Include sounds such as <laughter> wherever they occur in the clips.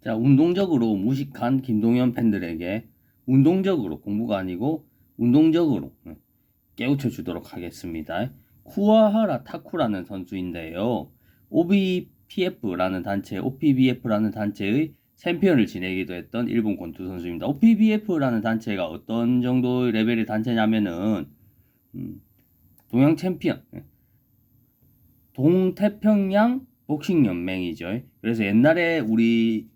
자, 운동적으로 무식한 김동현 팬들에게 운동적으로 공부가 아니고 운동적으로 예, 깨우쳐 주도록 하겠습니다. 쿠아하라 타쿠라는 선수인데요. OBPF라는 단체, OPBF라는 단체의 챔피언을 지내기도 했던 일본 권투 선수입니다. OPBF라는 단체가 어떤 정도의 레벨의 단체냐면은 음, 동양 챔피언, 예. 동태평양 복싱 연맹이죠. 그래서 옛날에 우리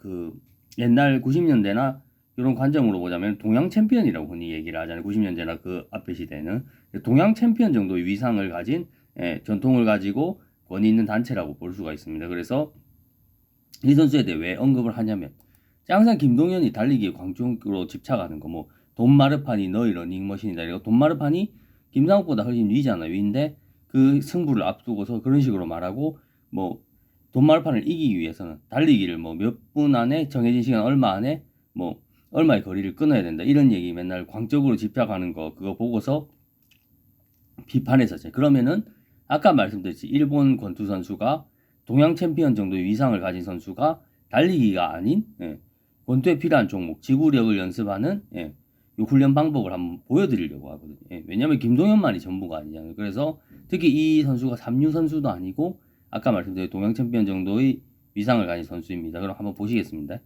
그 옛날 90년대나 이런 관점으로 보자면 동양 챔피언이라고 흔히 얘기를 하잖아요. 90년대나 그 앞에 시대는 동양 챔피언 정도의 위상을 가진 예, 전통을 가지고 권위 있는 단체라고 볼 수가 있습니다. 그래서 이 선수에 대해 왜 언급을 하냐면 항상 김동현이 달리기에 광중으로 집착하는 거 뭐 돈마르판이 너희 러닝머신이다 이거 돈마르판이 김상욱보다 훨씬 위잖아 위인데 그 승부를 앞두고서 그런 식으로 말하고 뭐 돈마르판을 이기기 위해서는 달리기를 뭐 몇 분 안에 정해진 시간 얼마 안에 뭐 얼마의 거리를 끊어야 된다 이런 얘기 맨날 광적으로 집착하는 거 그거 보고서 비판했었죠. 그러면은 아까 말씀드렸지 일본 권투 선수가 동양 챔피언 정도의 위상을 가진 선수가 달리기가 아닌 예, 권투에 필요한 종목 지구력을 연습하는 예, 이 훈련 방법을 한번 보여드리려고 하거든요. 예, 왜냐하면 김동현만이 전부가 아니잖아요. 그래서 특히 이 선수가 삼류 선수도 아니고 아까 말씀드린 동양 챔피언 정도의 위상을 가진 선수입니다. 그럼 한번 보시겠습니다.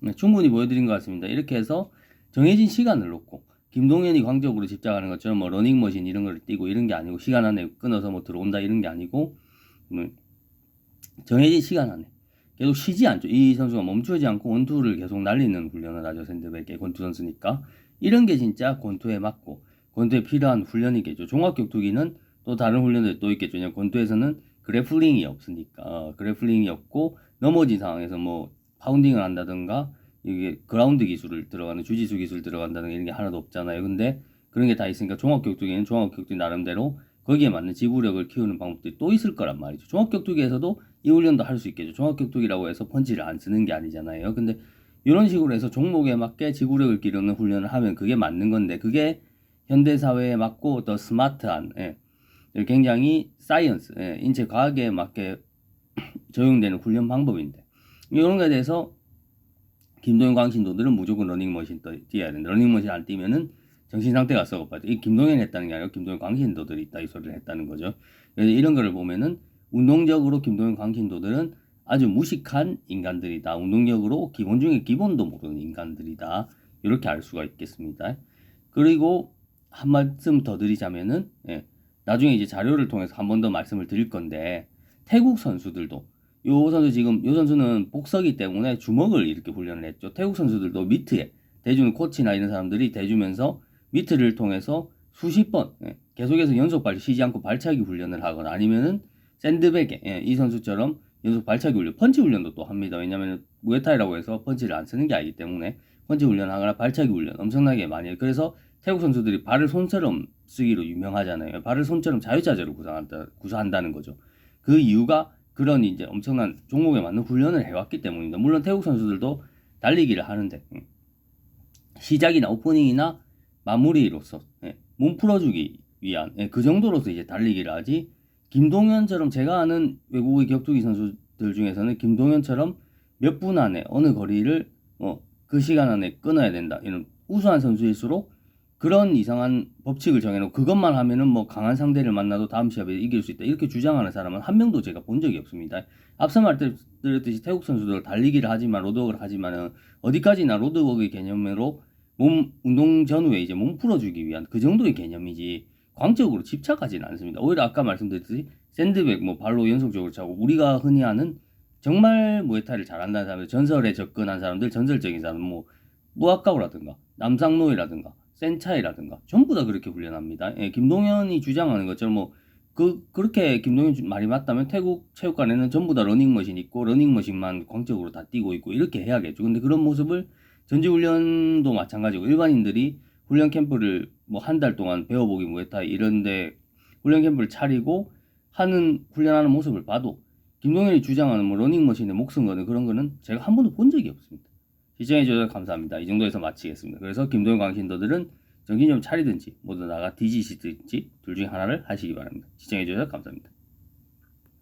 네, 충분히 보여드린 것 같습니다. 이렇게 해서 정해진 시간을 놓고 김동현이 광적으로 집착하는 것처럼 뭐 러닝머신 이런 걸 뛰고 이런 게 아니고 시간 안에 끊어서 뭐 들어온다 이런 게 아니고 음, 정해진 시간 안에 계속 쉬지 않죠. 이 선수가 멈추지 않고 원투를 계속 날리는 훈련을 하죠. 샌드백의 권투 선수니까 이런 게 진짜 권투에 맞고 권투에 필요한 훈련이겠죠. 종합격투기는 또 다른 훈련들이 또 있겠죠. 그냥 권투에서는 그래플링이 없으니까 어, 그래플링이 없고 넘어진 상황에서 뭐 파운딩을 한다든가 이게 그라운드 기술을 들어가는 주지수 기술 들어간다는 이런 게 하나도 없잖아요. 근데 그런 게 다 있으니까 종합격투기는 종합격투기 나름대로 거기에 맞는 지구력을 키우는 방법들이 또 있을 거란 말이죠. 종합격투기에서도 이 훈련도 할 수 있겠죠. 종합격투기라고 해서 펀치를 안 쓰는 게 아니잖아요. 근데 이런 식으로 해서 종목에 맞게 지구력을 기르는 훈련을 하면 그게 맞는 건데 그게 현대 사회에 맞고 더 스마트한 예, 굉장히 사이언스 예, 인체 과학에 맞게 <clears throat> 적용되는 훈련 방법인데 이런 거에 대해서 김동현 광신도들은 무조건 러닝머신 뛰어야 된다. 러닝머신 안 뛰면은 정신 상태가 썩어빠져. 이 김동현 했다는 게 아니라 김동현 광신도들이 있다 이 소리를 했다는 거죠. 그래서 이런 거를 보면은 운동적으로 김동현 광신도들은 아주 무식한 인간들이다. 운동적으로 기본 중에 기본도 모르는 인간들이다. 이렇게 알 수가 있겠습니다. 그리고 한 말씀 더 드리자면은 예, 나중에 이제 자료를 통해서 한 번 더 말씀을 드릴 건데 태국 선수들도 요 선수 지금 요 선수는 복서기 때문에 주먹을 이렇게 훈련을 했죠. 태국 선수들도 미트에 대주는 코치나 이런 사람들이 대주면서 미트를 통해서 수십 번 예, 계속해서 연속 발 쉬지 않고 발차기 훈련을 하거나 아니면은 샌드백에 예, 이 선수처럼 연속 발차기 훈련, 펀치 훈련도 또 합니다. 왜냐하면 무에타이라고 해서 펀치를 안 쓰는 게 아니기 때문에 펀치 훈련하거나 발차기 훈련 엄청나게 많이 해요. 그래서 태국 선수들이 발을 손처럼 쓰기로 유명하잖아요. 발을 손처럼 자유자재로 구사한다, 구사한다는 거죠. 그 이유가 그런 이제 엄청난 종목에 맞는 훈련을 해왔기 때문입니다. 물론 태국 선수들도 달리기를 하는데 음, 시작이나 오프닝이나 마무리로서 예, 몸 풀어주기 위한 예, 그 정도로서 이제 달리기를 하지. 김동현처럼 제가 아는 외국의 격투기 선수들 중에서는 김동현처럼 몇 분 안에 어느 거리를 어, 그 시간 안에 끊어야 된다. 이런 우수한 선수일수록 그런 이상한 법칙을 정해놓고 그것만 하면은 뭐 강한 상대를 만나도 다음 시합에 이길 수 있다. 이렇게 주장하는 사람은 한 명도 제가 본 적이 없습니다. 앞서 말드렸듯이 태국 선수들 달리기를 하지만 로드워크를 하지만은 어디까지나 로드워크의 개념으로 몸 운동 전후에 이제 몸 풀어주기 위한 그 정도의 개념이지 광적으로 집착하지는 않습니다. 오히려 아까 말씀드렸듯이 샌드백 뭐 발로 연속적으로 차고 우리가 흔히 하는 정말 무에타이를 잘한다는 사람들 전설에 접근한 사람들 전설적인 사람 뭐 무아까오라든가 남상노이라든가 센차이라든가 전부 다 그렇게 훈련합니다. 예, 김동현이 주장하는 것처럼 뭐 그 그렇게 김동현 말이 맞다면 태국 체육관에는 전부 다 러닝머신 있고 러닝머신만 광적으로 다 뛰고 있고 이렇게 해야겠죠. 근데 그런 모습을 전지훈련도 마찬가지고 일반인들이 훈련 캠프를 뭐 한 달 동안 배워보기 무에타이 이런데 훈련 캠프를 차리고 하는 훈련하는 모습을 봐도 김동현이 주장하는 뭐 러닝머신에 목숨 거는 그런 거는 제가 한 번도 본 적이 없습니다. 시청해주셔서 감사합니다. 이 정도에서 마치겠습니다. 그래서 김동현 광신도들은 정신 좀 차리든지 모두 나가 뒤지시든지 둘 중에 하나를 하시기 바랍니다. 시청해주셔서 감사합니다.